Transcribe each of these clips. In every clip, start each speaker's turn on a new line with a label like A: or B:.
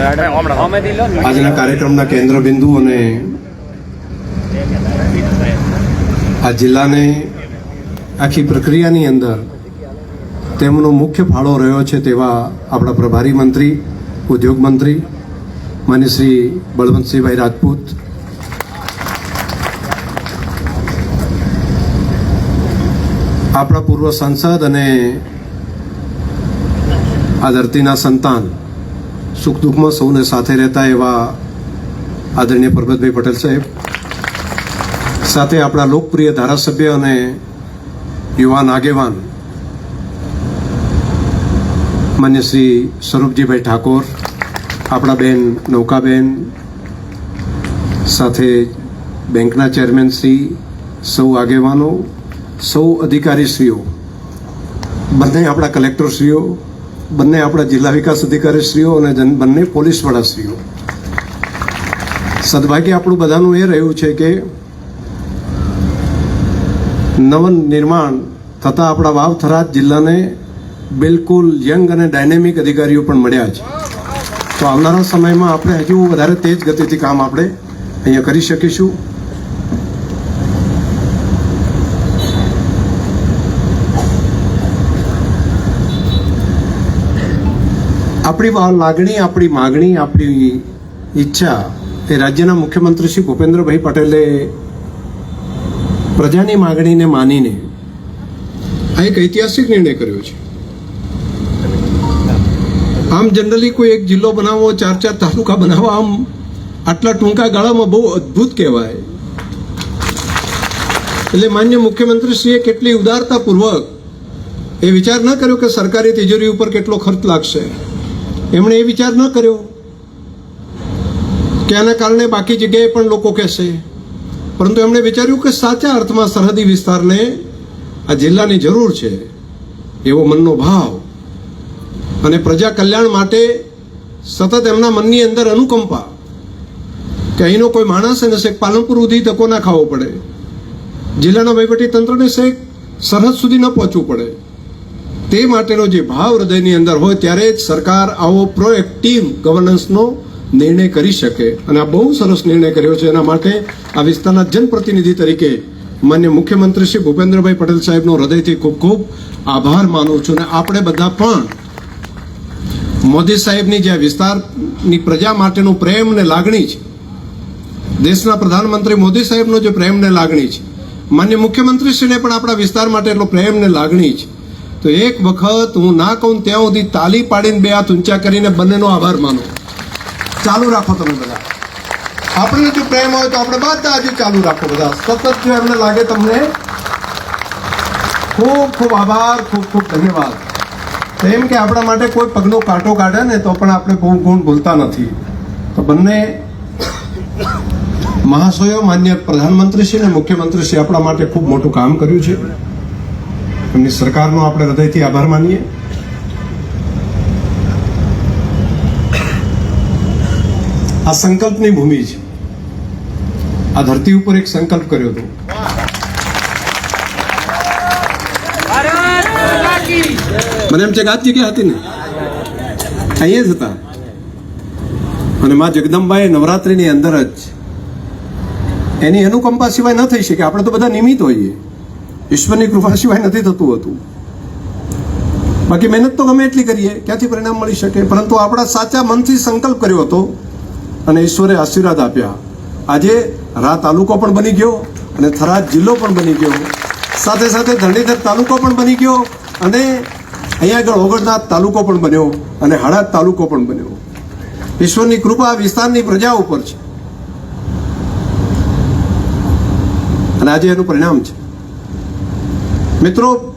A: આજના કાર્યક્રમના કેન્દ્ર બિંદુ અને આ જિલ્લાને આખી પ્રક્રિયાની અંદર તેમનો મુખ્ય ફાળો રહ્યો છે તેવા આપણા પ્રભારી મંત્રી, ઉદ્યોગ મંત્રી, માન્ય શ્રી બળવંતસિંહભાઈ રાજપૂત. આપણા પૂર્વ સાંસદ અને આ ધરતીના સંતાન સુખ દુઃખમાં સૌને સાથે રહેતા એવા આદરણીય પરબતભાઈ પટેલ સાહેબ. સાથે આપણા લોકપ્રિય ધારાસભ્ય અને યુવાન આગેવાન માન્ય શ્રી સ્વરૂપજીભાઈ ઠાકોર, આપણા બેન નૌકાબેન, સાથે બેંકના ચેરમેન શ્રી, સૌ આગેવાનો, સૌ અધિકારીશ્રીઓ, બંને આપણા કલેક્ટરશ્રીઓ બંને આપણા જિલ્લા વિકાસ અધિકારીશ્રીઓ અને જન, બંને પોલીસ વડાશ્રીઓ. સદભાગ્ય આપણું બધાનું એ રહ્યું છે કે નવન નિર્માણ થતાં આપણા વાવ થરાદ જિલ્લાને બિલકુલ યંગ અને ડાયનેમિક અધિકારીઓ પણ મળ્યા છે. તો આવનારા સમયમાં આપણે હજુ વધારે તેજ ગતિથી કામ આપણે અહીંયા કરી શકીશું. આપણી લાગણી, આપણી માગણી, આપણી ઈચ્છા એ રાજ્યના મુખ્યમંત્રી શ્રી ભૂપેન્દ્રભાઈ પટેલે પ્રજાની માગણીને માનીને આ એક ઐતિહાસિક નિર્ણય કર્યો છે. આમ જનરલી કોઈ એક જિલ્લો બનાવવો ચાર ચાર તાલુકા બનાવવા આમ આટલા ટૂંકા ગાળામાં બહુ અદ્ભુત કહેવાય. એટલે માન્ય મુખ્યમંત્રીશ્રીએ કેટલી ઉદારતાપૂર્વક એ વિચાર ન કર્યો કે સરકારી તિજોરી ઉપર કેટલો ખર્ચ લાગશે. એમણે એ વિચાર ન કર્યો કે આના કારણે બાકી જગ્યાએ પણ લોકો કહેશે. પરંતુ એમણે વિચાર્યું કે સાચા અર્થમાં સરહદી વિસ્તારને આ જિલ્લાની જરૂર છે એવો મનનો ભાવ અને પ્રજા કલ્યાણ માટે સતત એમના મનની અંદર અનુકંપા કે અહીંનો કોઈ માણસ એને શેખ પાલનપુર સુધી ધક્કો ના ખાવો પડે. જિલ્લાના વહીવટી તંત્રને શેખ સરહદ સુધી ન પહોંચવું પડે. તે માટેનો જે ભાવ હૃદયની અંદર હોય ત્યારે જ સરકાર આવો પ્રોએક્ટિવ ગવર્નન્સનો નિર્ણય કરી શકે. અને આ બહુ સરસ નિર્ણય કર્યો છે. એના માટે આ વિસ્તારના જનપ્રતિનિધિ તરીકે માન્ય મુખ્યમંત્રી શ્રી ભૂપેન્દ્રભાઈ પટેલ સાહેબનો હૃદયથી ખૂબ ખૂબ આભાર માનું છું. અને આપણે બધા પણ મોદી સાહેબની જે વિસ્તારની પ્રજા માટેનું પ્રેમ ને લાગણી છે, દેશના પ્રધાનમંત્રી મોદી સાહેબનો જે પ્રેમ ને લાગણી છે, માન્ય મુખ્યમંત્રીશ્રીને પણ આપણા વિસ્તાર માટે એટલો પ્રેમ ને લાગણી છે. તો એક વખત હું ના કહું ત્યાં સુધી તાલી પાડીને બે હાથ ઊંચા કરીને બંનેનો આભાર માનો. ચાલુ રાખો તમે બધા. આપણને જો પ્રેમ હોય તો આપણે બધા હજી ચાલુ રાખો બધા. સતત જો એમને લાગે તમને, ખૂબ ખૂબ આભાર, ખૂબ ખૂબ ધન્યવાદ. એમ કે આપણા માટે કોઈ પગનો કાંટો કાઢે ને તો પણ આપણે બહુ ગુણ ભૂલતા નથી. તો બંને મહાશયો, માન્ય પ્રધાનમંત્રી શ્રી અને મુખ્યમંત્રીશ્રી આપણા માટે ખૂબ મોટું કામ કર્યું છે. એમની સરકારનો આપણે હૃદયથી આભાર માનીએ. આ સંકલ્પની ભૂમિ છે. આ ધરતી ઉપર એક સંકલ્પ કર્યો હતો. મને એમ છે કે આ જગ્યા હતી ને, અહીંયા જ હતા. અને માં જગદંબાએ નવરાત્રિની અંદર જ એની અનુકંપા સિવાય ન થઈ શકે. આપણે તો બધા નિમિત્ત હોઈએ. ઈશ્વરની કૃપા સિવાય નથી થતું હતું. બાકી મહેનત તો ગમે એટલી કરીએ, ક્યાંથી પરિણામ મળી શકે? પરંતુ આપણા સાચા મનથી સંકલ્પ કર્યો હતો અને ઈશ્વરે આશીર્વાદ આપ્યા. આજે રા તાલુકો પણ બની ગયો અને થરાદ જિલ્લો પણ બની ગયો. સાથે સાથે ધરણીધર તાલુકો પણ બની ગયો અને અહીંયા આગળ ઓગણનાથ તાલુકો પણ બન્યો અને હળાદ તાલુકો પણ બન્યો. ઈશ્વરની કૃપા વિસ્તારની પ્રજા ઉપર છે. અને આજે એનું પરિણામ છે. મિત્રો,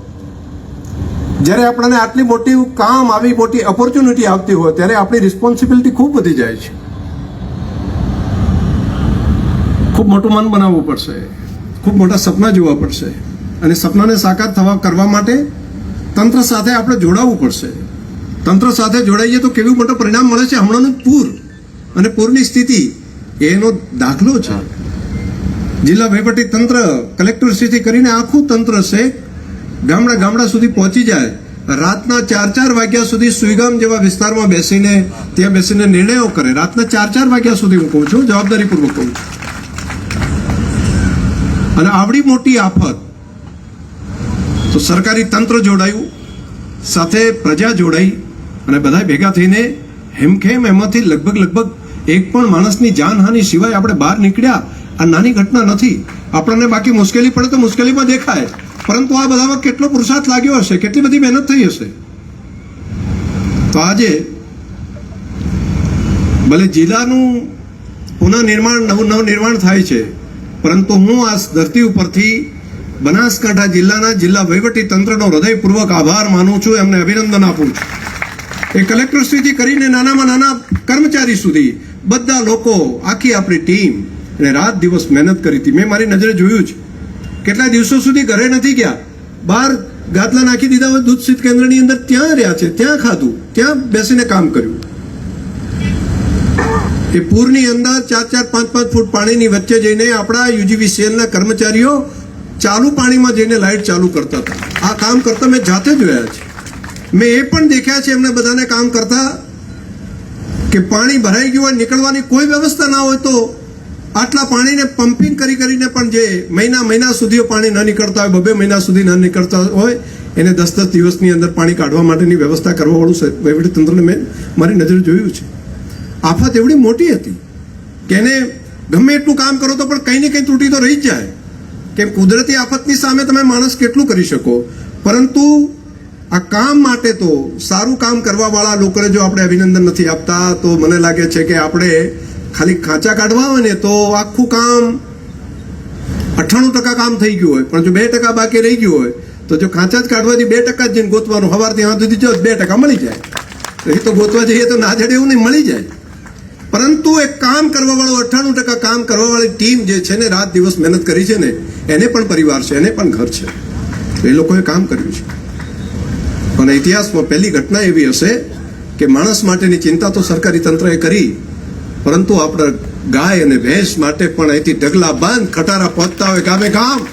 A: જ્યારે આપણને આટલી મોટી કામ, આવી મોટી ઓપોર્ચ્યુનિટી આવતી હોય, ત્યારે આપણી રિસ્પોન્સિબિલિટી ખૂબ વધી જાય છે. ખૂબ મોટું મન બનાવવું પડશે. ખૂબ મોટા સપના જોવા પડશે. અને સપનાને સાકાર થવા, કરવા માટે તંત્ર સાથે આપણે જોડાવવું પડશે. તંત્ર સાથે જોડાઈએ તો કેવું મોટું પરિણામ મળે છે હમણાંનું પૂર. અને પૂરની સ્થિતિ એનો દાખલો છે. જિલ્લા વહીવટી તંત્ર, કલેક્ટરશ્રીથી કરીને આખું તંત્ર છે ગામડા ગામડા સુધી પહોંચી જાય. રાતના ચાર ચાર વાગ્યા સુધી સુઈગામ જેવા વિસ્તારમાં બેસીને ત્યાં બેસીને નિર્ણયો કરે. રાતના ચાર ચાર વાગ્યા સુધી હું કહું છું, જવાબદારીપૂર્વક કહું છું. અને આવડી મોટી આફત, તો સરકારી તંત્ર જોડાયું, સાથે પ્રજા જોડાઈ અને બધા ભેગા થઈને હેમખેમ એમાંથી લગભગ લગભગ એક પણ માણસની જાનહાનિ સિવાય આપણે બહાર નીકળ્યા. આ નાની ઘટના નથી. આપણને બાકી મુશ્કેલી પડે તો મુશ્કેલીમાં દેખાય. પરંતુ આ બધામાં કેટલો પુરુષાર્થ લાગ્યો હશે? કેટલી બધી મહેનત થઈ હશે? તો આજે ભલે જિલ્લાનું પુનઃનિર્માણ, નવું નવું નિર્માણ થાય છે, પરંતુ હું આ ધરતી ઉપરથી બનાસકાંઠા જિલ્લાના જિલ્લા વહીવટી તંત્રનો હૃદયપૂર્વક આભાર માનું છું, એમને અભિનંદન આપું છું. એ કલેક્ટરશ્રીથી કરીને નાનામાં નાના કર્મચારી સુધી બધા લોકો, આખી આપણી ટીમ અને રાત દિવસ મહેનત કરી હતી. મેં મારી નજરે જોયું છે કેટલા દિવસો સુધી ઘરે નથી ગયા? બહાર ગાદલા નાખી દીધા હોય, દૂધ શીત કેન્દ્રની અંદર ત્યાં રહ્યા છે, ત્યાં ખાધું, ત્યાં બેસીને કામ કર્યું. એ પૂરની અંદર ચાર ચાર, પાંચ પાંચ ફૂટ પાણીની વચ્ચે જઈને આપણા યુજીવીસીએલના કર્મચારીઓ ચાલુ પાણીમાં જઈને લાઇટ ચાલુ કરતા હતા. આ કામ કરતા મેં જાતે જોયા છે. મેં એ પણ દેખ્યા છે એમને બધાને કામ કરતા કે પાણી ભરાઈ ગયું હોય, નીકળવાની કોઈ વ્યવસ્થા ના હોય તો આટલા પાણીને પમ્પિંગ કરી કરીને પણ જે મહિના મહિના સુધી પાણી ન નીકળતા હોય, બબે મહિના સુધી ન નીકળતા હોય, એને દસ દસ દિવસની અંદર પાણી કાઢવા માટેની વ્યવસ્થા કરવાવાળું વહીવટીતંત્રને મેં મારી નજરે જોયું છે. આફત એવડી મોટી હતી કે એને ગમે એટલું કામ કરો તો પણ કંઈ ને કંઈ ત્રુટી તો રહી જ જાય. કેમ કુદરતી આફતની સામે તમે માણસ કેટલું કરી શકો? પરંતુ આ કામ માટે તો સારું કામ કરવાવાળા લોકોને જો આપણે અભિનંદન નથી આપતા, તો મને લાગે છે કે આપણે ખાલી ખાંચા કાઢવા હોય ને તો આખું કામ અઠ્ઠાણું ટકા કામ થઈ ગયું હોય. પણ જો બે ટકા બાકી રહી ગયું હોય, તો જો ખાંચા જ કાઢવાથી બે ટકા જઈને ગોતવાનું સવારથી હાથ સુધી જો બે ટકા મળી જાય. તો એ તો ગોતવા જઈએ તો ના જડે એવું નહીં, મળી જાય. પરંતુ એક કામ કરવાવાળો અઠ્ઠાણું ટકા કામ કરવાવાળી ટીમ જે છે ને, રાત દિવસ મહેનત કરી છે ને, એને પણ પરિવાર છે, એને પણ ઘર છે. એ લોકોએ કામ કર્યું છે. અને ઇતિહાસમાં પહેલી ઘટના એવી હશે કે માણસ માટેની ચિંતા તો સરકારી તંત્રએ કરી પરંતુ આપણે ગાય અને ભેંસ માટે પણ અહીંથી ઢગલા બંધ ખટારા પહોંચતા હોય ગામે ગામ.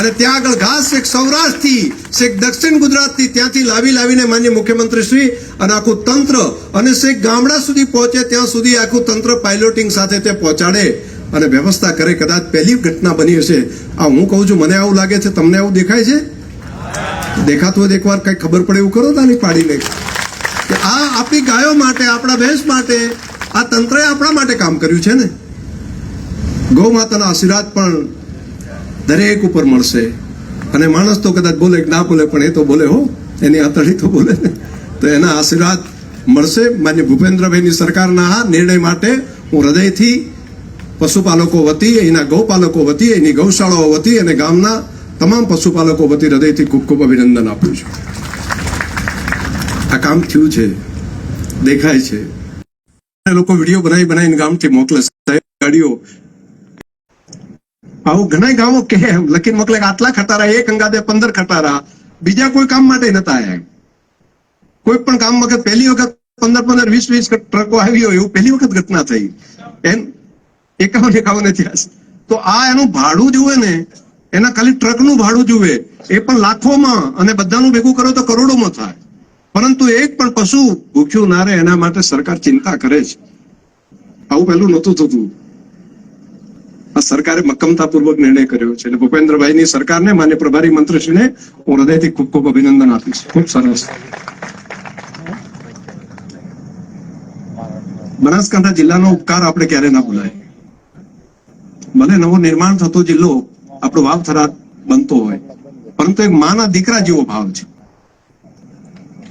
A: અને ત્યાં આગળ ઘાસ એક સૌરાષ્ટ્રથી શેખ દક્ષિણ ગુજરાતથી ત્યાંથી લાવી લાવીને માન્ય મુખ્યમંત્રી શ્રી અને આખું તંત્ર અને શેખ ગામડા સુધી પહોંચે ત્યાં સુધી આખું તંત્ર પાયલોટિંગ સાથે તે પહોંચાડે. અને વ્યવસ્થા કરે કદાચ પહેલી ઘટના બની હશે. આ હું કહું છું, મને આવું લાગે છે, તમને આવું દેખાય છે? દેખાતું હોય એકવાર કંઈક ખબર પડે એવું કરો તાની પાડીને. કે આ આપણી ગાયો માટે, આપણા ભેંસ માટે આ તંત્રએ આપણા માટે કામ કર્યું છે ને? ગૌ માતાના આશીર્વાદ પણ દરેક ઉપર મળશે. અને માણસ તો કદાચ બોલે કે ના બોલે, પણ એ તો બોલે હો. એની આતળી તો બોલે ને. તો એના આશીર્વાદ મળશે. માન્ય ભૂપેન્દ્રભાઈની સરકારના આ નિર્ણય માટે હું હૃદયથી પશુપાલકો વતી, એના ગૌપાલકો વતી, એની ગૌશાળાઓ વતી અને ગામના તમામ પશુપાલકો વતી હૃદયથી ખૂબ ખૂબ અભિનંદન આપું છું. આ કામ થયું છે. દેખાય છે. લોકો વીડિયો બનાવી બનાવીને ગામથી મોકલે ગાડીઓ. આવું ઘણા ગામો કે એમ લખીને મોકલે આટલા ખટારા, એક અંગાદે પંદર ખટારા, બીજા કોઈ કામ માટે નતા આયા કોઈ પણ કામ વખત પહેલી વખત પંદર પંદર, વીસ વીસ ટ્રકો આવી હોય એવું પહેલી વખત ઘટના થઈ. એમ એકાવન એકાવન ઇતિહાસ. તો આ એનું ભાડું જુએ ને, એના ખાલી ટ્રકનું ભાડું જુએ, એ પણ લાખોમાં અને બધાનું ભેગું કરો તો કરોડોમાં થાય. પરંતુ એક પણ પશુ ભૂખ્યું ના રહે, એના માટે સરકાર ચિંતા કરે છે. આવું પહેલું નહોતું થતું. આ સરકારે મક્કમતાપૂર્વક નિર્ણય કર્યો છે. અને ભૂપેન્દ્રભાઈની સરકારને માન્ય પ્રભારી મંત્રીશ્રીને હું હૃદયથી ખૂબ ખૂબ અભિનંદન આપીશ. ખૂબ સરસ. બનાસકાંઠા જિલ્લાનો ઉપકાર આપણે ક્યારે ના ભૂલાય. ભલે નવો નિર્માણ થતો જિલ્લો આપણો વાવ થરા બનતો હોય, પરંતુ એક માના દીકરા જેવો ભાવ છે.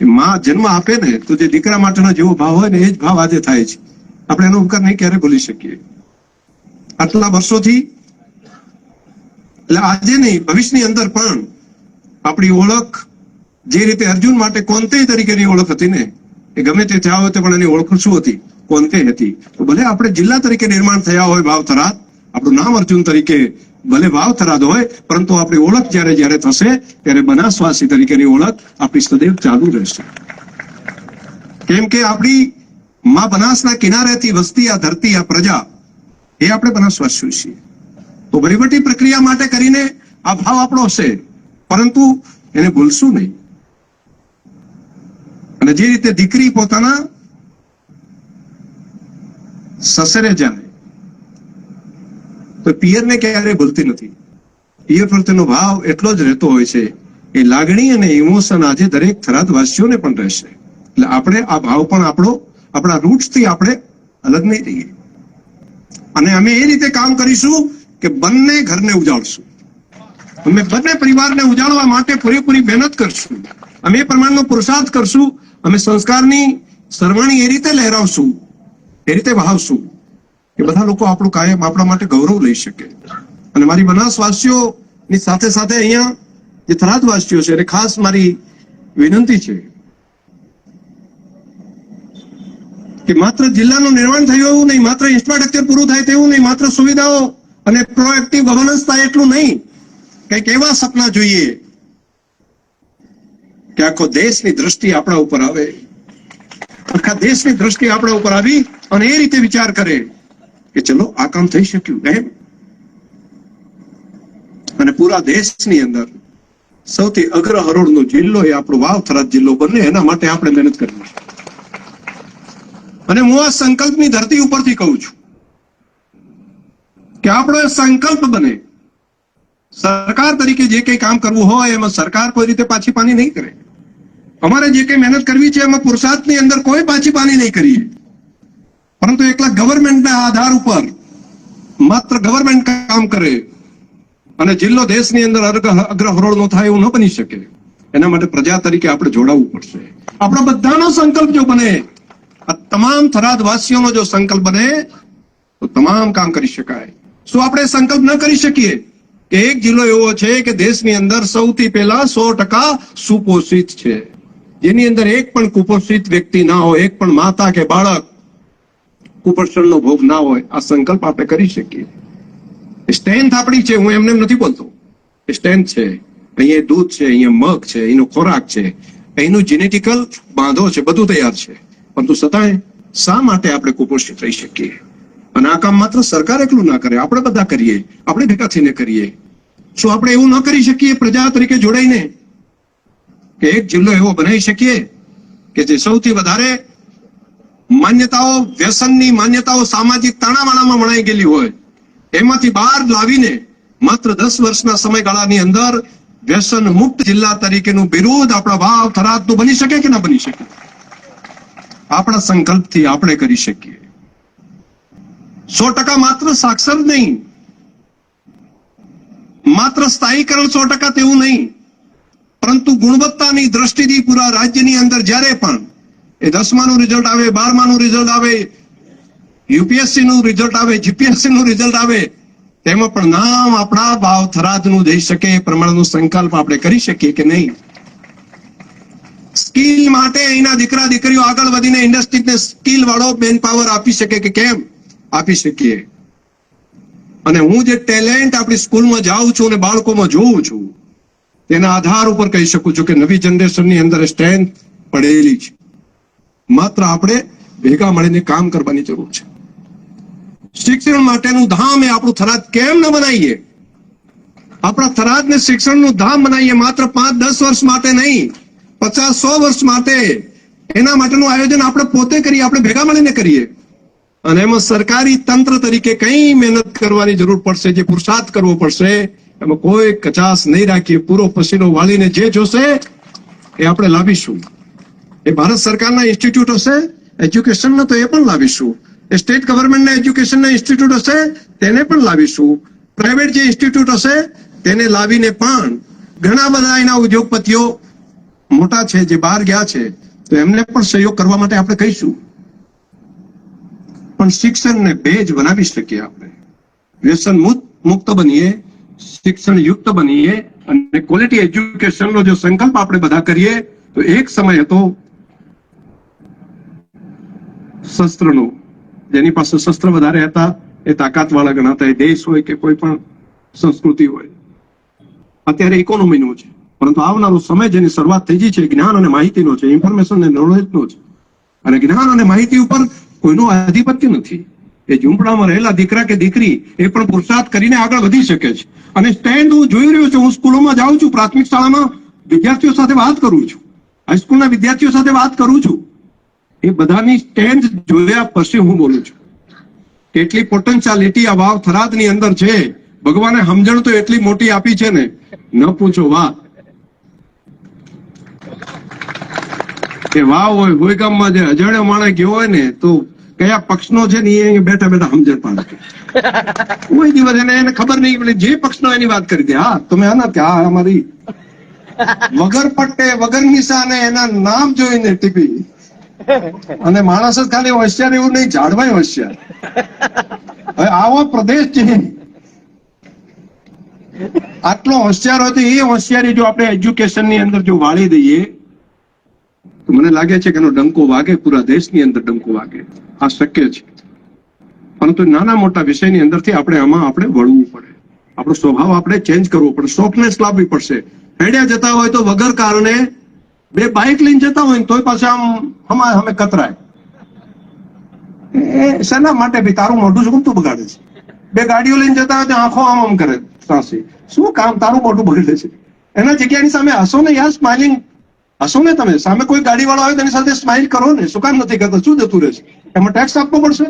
A: માં જન્મ આપે ને, તો જે દીકરા માટેનો જેવો ભાવ હોય ને, એ જ ભાવ આજે થાય છે. આપણે એનો ઉપકાર નહીં ક્યારે ભૂલી શકીએ. આટલા વર્ષોથી, એટલે આજે નહીં, ભવિષ્યની અંદર પણ આપણી ઓળખ, જે રીતે અર્જુન માટે કોંતે તરીકેની ઓળખ હતી ને, એ ગમે તે થયા હોય તો પણ એની ઓળખ શું હતી? કોંતે હતી. તો ભલે આપણે જિલ્લા તરીકે નિર્માણ થયા હોય ભાવ થરાદ આપણું નામ અર્જુન તરીકે ભલે વાવ થરાદ હોય, પરંતુ આપણી ઓળખ જ્યારે જ્યારે થશે, ત્યારે બનાસવાસી તરીકેની ઓળખ આપણી સદૈવ ચાલુ રહેશે. કેમ કે આપણી માં બનાસના કિનારેથી વસતી આ ધરતી, આ પ્રજા, એ આપણે બનાસવાસીઓ છીએ. તો વહીવટી પ્રક્રિયા માટે કરીને આ ભાવ આપણો હશે, પરંતુ એને ભૂલશું નહીં. અને જે રીતે દીકરી પોતાના સસરે જાય તો પિયરને ક્યારેય ભૂલતી નથી. પિયર પ્રત્યેનો ભાવ એટલો જ રહેતો હોય છે એ લાગણી અને ઇમોશન આજે દરેક થરાદવાસીઓને પણ રહેશે. એટલે આપણે આ ભાવ પણ આપણો, આપણા રૂટ્સથી આપણે અલગ નહીં રહીએ. અને અમે એ રીતે કામ કરીશું કે બંને ઘરને ઉજાડશું અમે બંને પરિવારને ઉજાડવા માટે પૂરેપૂરી મહેનત કરશું. અમે એ પ્રમાણનો પુરુષાર્થ કરશું. અમે સંસ્કારની સરવાણી એ રીતે લહેરાવશું, એ રીતે વહાવશું. કે બધા લોકો આપણું કાયમ આપણા માટે ગૌરવ લઈ શકે. અને મારી બનાસવાસીઓની સાથે સાથે અહીંયા જે થરાદવાસીઓ છે, એને ખાસ મારી વિનંતી છે કે માત્ર જિલ્લાનું નિર્માણ થયું એવું નહીં, માત્ર ઇન્ફ્રાસ્ટ્રક્ચર પૂરું થાય તેવું નહીં, માત્ર સુવિધાઓ અને પ્રોએક્ટિવ ગવર્નન્સ થાય એટલું નહીં. કંઈક એવા સપના જોઈએ કે આખો દેશની દ્રષ્ટિ આપણા ઉપર આવે. આખા દેશની દ્રષ્ટિ આપણા ઉપર આવી અને એ રીતે વિચાર કરે. કે ચલો આ કામ થઈ શક્યું એમ અને પૂરા દેશની અંદર સૌથી અગ્ર હરોળનો જિલ્લો એ આપણો વાવ થરાદ જિલ્લો બને, એના માટે આપણે મહેનત કરવી અને હું આ સંકલ્પની ધરતી ઉપરથી કહું છું કે આપણો એ સંકલ્પ બને. સરકાર તરીકે જે કંઈ કામ કરવું હોય, એમાં સરકાર કોઈ રીતે પાછી પાની નહીં કરે. અમારે જે કંઈ મહેનત કરવી છે, એમાં પુરુષાર્થની અંદર કોઈ પાછી પાની નહીં કરીએ. પરંતુ એકલા ગવર્મેન્ટના આધાર ઉપર માત્ર ગવર્મેન્ટ કામ કરે અને જિલ્લો દેશની અંદર અગ્ર અગ્ર હરોળનો થાય એવું ન બની શકે. એના માટે પ્રજા તરીકે આપણે જોડાવવું પડશે. આપણા બધાનો સંકલ્પ જો બને, આ તમામ થરાદવાસીઓનો જો સંકલ્પ બને, તો તમામ કામ કરી શકાય. શું આપણે સંકલ્પ ન કરી શકીએ? કે એક જિલ્લો એવો છે કે દેશની અંદર સૌથી પહેલા સો ટકા સુપોષિત છે. જેની અંદર એક પણ કુપોષિત વ્યક્તિ ના હોય, એક પણ માતા કે બાળક કુપોષણનો ભોગ ના હોય, આ સંકલ્પ આપણે કરી શકીએ. સ્ટ્રેન્થ આપણી છે, હું એમને એમ નથી બોલતો. સ્ટ્રેન્થ છે, અહીંયા દૂધ છે, અહીંયા મગ છે, એનો ખોરાક છે એનું જેનેટિકલ બાંધો છે, બધું તૈયાર છે. પરંતુ છતાંય શા માટે આપણે કુપોષિત રહી શકીએ? અને આ કામ માત્ર સરકાર એકલું ના કરે, આપણે બધા કરીએ, આપણે ભેગા થઈને કરીએ. શું આપણે એવું ન કરી શકીએ પ્રજા તરીકે જોડાઈને? કે એક જિલ્લો એવો બનાવી શકીએ કે જે સૌથી વધારે માન્યતાઓ, વ્યસનની માન્યતાઓ સામાજિક તાણાવાણામાં વણાઈ ગયેલી હોય. એમાંથી બહાર લાવીને માત્ર દસ વર્ષના સમયગાળાની અંદર વ્યસન મુક્ત જિલ્લા તરીકેનું બિરુદ આપણા ભાવ થરાદનું બની શકે કે ના બની શકે? આપણા સંકલ્પથી આપણે કરી શકીએ. સો ટકા માત્ર સાક્ષર નહીં. માત્ર સ્થાયીકરણ સો ટકા તેવું નહીં. પરંતુ ગુણવત્તાની દ્રષ્ટિથી પૂરા રાજ્યની અંદર જ્યારે પણ એ દસમાનું રિઝલ્ટ આવે, બારમાનું રિઝલ્ટ આવે યુપીએસસી નું રિઝલ્ટ આવે જીપીએસસી નું રિઝલ્ટ આવે, તેમાં પણ નામ આપણા ભાવ થરાદનું જઈ શકે, એ પ્રમાણનો સંકલ્પ આપણે કરી શકીએ કે નહીં? સ્કિલ માટે અહીંના દીકરા, દીકરીઓ આગળ વધીને ઇન્ડસ્ટ્રીને સ્કિલ વાળો મેન પાવર આપી શકે કે કેમ? આપી શકીએ. અને હું જે ટેલેન્ટ આપણી સ્કૂલમાં જાઉં છું અને બાળકોમાં જોઉં છું, તેના આધાર ઉપર કહી શકું છું કે નવી જનરેશનની અંદર સ્ટ્રેન્થ પડેલી છે. માત્ર આપણે ભેગા મળીને કામ કરવાની જરૂર છે. શિક્ષણ માટેનું ધામ એ આપણું થરાદ કેમ ન બનાવીએ? આપણા થરાદને શિક્ષણનું ધામ બનાવીએ માત્ર પાંચ, દસ વર્ષ માટે નહીં, પચાસ, સો વર્ષ માટે. એના માટેનું આયોજન આપણે પોતે કરીએ, આપણે ભેગા મળીને કરીએ. અને એમાં સરકારી તંત્ર તરીકે કઈ મહેનત કરવાની જરૂર પડશે, જે પુરુષાર્થ કરવો પડશે, એમાં કોઈ કચાસ નહીં રાખીએ, પૂરો પસીનો વાળીને જે જોશે, એ આપણે લાવીશું. એ ભારત સરકારના ઇન્સ્ટિટ્યૂટ હશે એજ્યુકેશનના તો એ પણ લાવીશું. એ સ્ટેટ ગવર્મેન્ટના એજ્યુકેશનના ઇન્સ્ટિટ્યૂટ હશે, તેને પણ લાવીશું. પ્રાઇવેટ જે ઇન્સ્ટિટ્યૂટ હશે, તેને લાવીને પણ ઘણા બધા એના ઉદ્યોગપતિઓ મોટા છે, જે બહાર ગયા છે, તો એમને પણ સહયોગ કરવા માટે આપણે કહીશું. પણ શિક્ષણને ભેજ બનાવી શકીએ આપણે. વ્યસન મુક્ત બનીએ, શિક્ષણ યુક્ત બનીએ અને ક્વોલિટી એજ્યુકેશનનો જો સંકલ્પ આપણે બધા કરીએ, તો એક સમય હતો શસ્ત્રનો. જેની પાસે શસ્ત્ર વધારે હતા, એ તાકાતવાળા ગણાતા. એ દેશ હોય કે કોઈ પણ સંસ્કૃતિ હોય. અત્યારે ઇકોનોમીનું છે. પરંતુ આવનારો સમય જેની શરૂઆત થઈ છે જ્ઞાન અને માહિતીનો છે ઇન્ફોર્મેશન અને નોલેજનો છે. અને જ્ઞાન અને માહિતી ઉપર કોઈનું આધિપત્ય નથી. એ ઝૂંપડામાં રહેલા દીકરા કે દીકરી એ પણ પુરુષાર્થ કરીને આગળ વધી શકે છે. અને સ્ટેન્ડ હું જોઈ રહ્યો છું. હું સ્કૂલોમાં જાઉં છું, પ્રાથમિક શાળામાં વિદ્યાર્થીઓ સાથે વાત કરું છું. હાઈસ્કૂલના વિદ્યાર્થીઓ સાથે વાત કરું છું. એ બધાની સ્ટેન્ડ જોયા પછી હું બોલું છું. કેટલી પોટેન્શિયાલિટી આ વાવ થરાદની અંદર છે. ભગવાને સમજણ તો એટલી મોટી આપી છે ને. ન પૂછો વાહ એ વાવ હોય ગામમાં જે અજાણ્યો માણસ ગયો હોય ને, તો કયા પક્ષનો છે ને, એ બેઠા બેઠા સમજણ પાડે કોઈ દિવસ એને એને ખબર નહીં પડે. જે પક્ષનો એની વાત કરી દે. હા, તમે આના કે હા અમારી વગર પટ્ટે, વગર નિશાને એના નામ જોઈને ટીપી. અને માણસ જ ખાલી હોશિયાર એવું નહીં જાડવાય હોશિયાર. હવે આવો પ્રદેશ છે આટલો હોશિયાર હોય તો એ હોશિયારી જો આપણે એજ્યુકેશનની અંદર જો વાળી દઈએ, તો મને લાગે છે કે એનો ડંકો વાગે, પૂરા દેશની અંદર ડંકો વાગે. આ શક્ય છે. પરંતુ નાના મોટા વિષયની અંદરથી આપણે આમાં આપણે વળવું પડે. આપણો સ્વભાવ આપણે ચેન્જ કરવો પડે. સોફ્ટનેસ લાવવી પડશે. હેડ્યા જતા હોય તો વગર કારણે બે બાઇક લઈને જતા હોય તોય પાછા આમ હમે કતરાય. એ શેના માટે ભાઈ? તારું મોઢું શું તું બગાડે છે. બે ગાડીઓ લઈને જતા હોય આંખો આમ આમ કરે ત્રાસી. શું કામ તારું મોઢું બગડે છે? એના જગ્યાની સામે હસો ને યાર સ્માઇલિંગ હસો ને તમે? સામે કોઈ ગાડી વાળો આવે તેની સાથે સ્માઇલ કરો ને? શું કામ નથી કરતો? શું જતું રહેશે? એમાં ટેક્સ આપવો પડશે?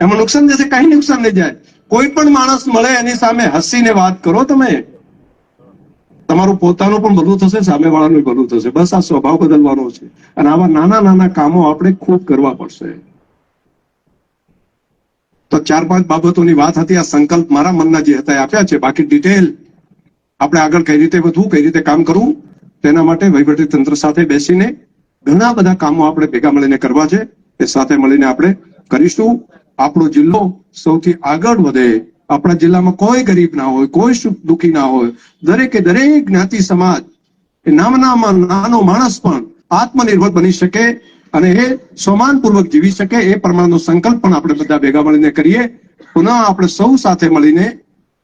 A: એમાં નુકસાન જશે? કઈ નુકસાન નહીં જાય. કોઈ પણ માણસ મળે એની સામે હસીને વાત કરો તમે. તમારું પોતાનું પણ ભલું થશે, સામેવાળાનું ભલું થશે. બસ આ સ્વભાવ બદલવાનો છે. અને આવા નાના નાના કામો આપણે ખૂબ કરવા પડશે. તો ચાર પાંચ બાબતોની વાત હતી, આ સંકલ્પ મારા મનના જે હતા આપ્યા છે. બાકી ડિટેલ આપણે આગળ કઈ રીતે વધવું, કઈ રીતે કામ કરવું, તેના માટે વહીવટી તંત્ર સાથે બેસીને ઘણા બધા કામો આપણે ભેગા મળીને કરવા છે. એ સાથે મળીને આપણે કરીશું. આપણો જિલ્લો સૌથી આગળ વધે આપણા જિલ્લામાં કોઈ ગરીબ ના હોય, કોઈ સુખ દુઃખી ના હોય, દરેકે દરેક જ્ઞાતિ સમાજ નામનામાં નાનો માણસ પણ આત્મનિર્ભર બની શકે અને એ સમાનપૂર્વક જીવી શકે એ પ્રમાણનો સંકલ્પ પણ આપણે બધા ભેગા મળીને કરીએ. પુનઃ આપણે સૌ સાથે મળીને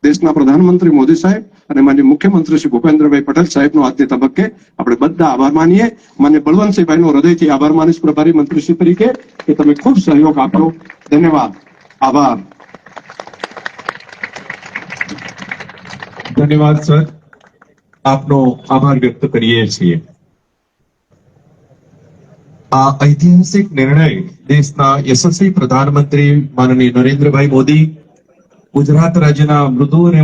A: દેશના પ્રધાનમંત્રી મોદી સાહેબ અને માન્ય મુખ્યમંત્રી શ્રી ભૂપેન્દ્રભાઈ પટેલ સાહેબનો આજની તબક્કે આપણે બધા આભાર માનીએ. માન્ય બળવંતસિંહભાઈનો હૃદયથી આભાર માનીશ પ્રભારી મંત્રીશ્રી તરીકે કે તમે ખૂબ સહયોગ આપ્યો. ધન્યવાદ. આભાર.
B: ધન્યવાદ, સર. આપનો આભાર વ્યક્ત કરીએ છીએ. આ ઐતિહાસિક નિર્ણય દેશના યશસ્વી પ્રધાનમંત્રી માનનીય નરેન્દ્રભાઈ મોદી ગુજરાત રાજ્યના મૃદુ અને